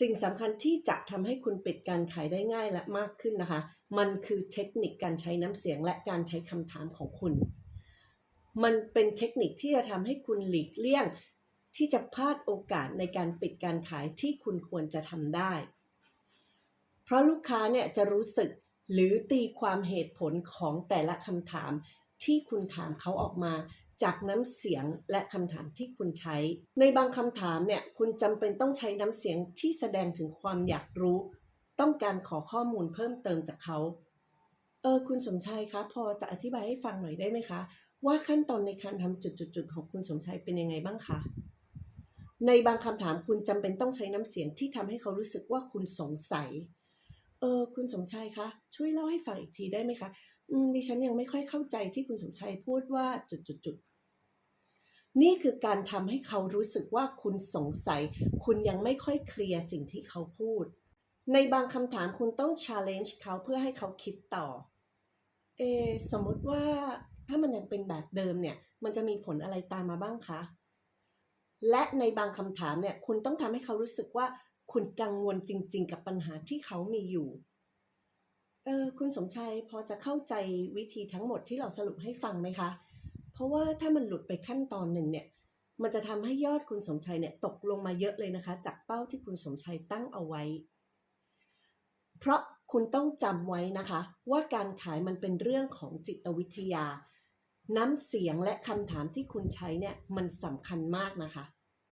สิ่งสำคัญที่จะทำให้คุณปิดการขายได้ง่ายและมากขึ้นนะคะ มันคือเทคนิคการใช้น้ำเสียงและการใช้คำถามของคุณ มันเป็นเทคนิคที่จะทำให้คุณหลีกเลี่ยง ที่จะพลาดโอกาสในการปิดการขายที่คุณควรจะทำได้ เพราะลูกค้าเนี่ยจะรู้สึกหรือตีความเหตุผลของแต่ละคำถามที่คุณถามเขาออกมา จากน้ำเสียงและคำถามที่คุณใช้ ในบางคำถามเนี่ยคุณจำเป็นต้องใช้น้ำเสียงที่แสดงถึงความอยากรู้ ต้องการขอข้อมูลเพิ่มเติมจากเขา เออคุณสมชายคะพอจะอธิบายให้ฟังหน่อยได้ไหมคะ ว่าขั้นตอนในการทำจุดๆของคุณสมชายเป็นยังไงบ้างคะในบางคำถามคุณจำเป็นต้องใช้น้ำเสียงที่ทำให้เขารู้สึกว่าคุณสงสัย เออ คุณสมชายคะ ช่วยเล่าให้ฟังอีกทีได้ไหมคะดิฉันยังไม่ค่อยเข้าใจที่คุณสมชายพูดว่าจุดๆ นี่คือการทำให้เขารู้สึกว่าคุณสงสัย คุณยังไม่ค่อยเคลียร์สิ่งที่เขาพูด ในบางคำถามคุณต้อง challenge เขาเพื่อให้เขาคิดต่อ เอ สมมติว่าถ้ามันยังเป็นแบบเดิมเนี่ย มันจะมีผลอะไรตามมาบ้างคะ และในบางคำถามเนี่ย คุณต้องทำให้เขารู้สึกว่าคุณกังวลจริง ๆ กับปัญหาที่เขามีอยู่ เออ คุณสมชัยพอจะเข้าใจวิธีทั้งหมดที่เราสรุปให้ฟังไหมคะ ราะว่าถ้ามันหลุดไปขั้นตอนหนึ่งเนี่ย มันจะทำให้ยอดคุณสมชัยเนี่ยตกลงมาเยอะเลยนะคะ จากเป้าที่คุณสมชัยตั้งเอาไว้ เพราะคุณต้องจำไว้นะคะ ว่าการขายมันเป็นเรื่องของจิตวิทยา น้ำเสียงและคำถามที่คุณใช้เนี่ยมันสำคัญมากนะคะ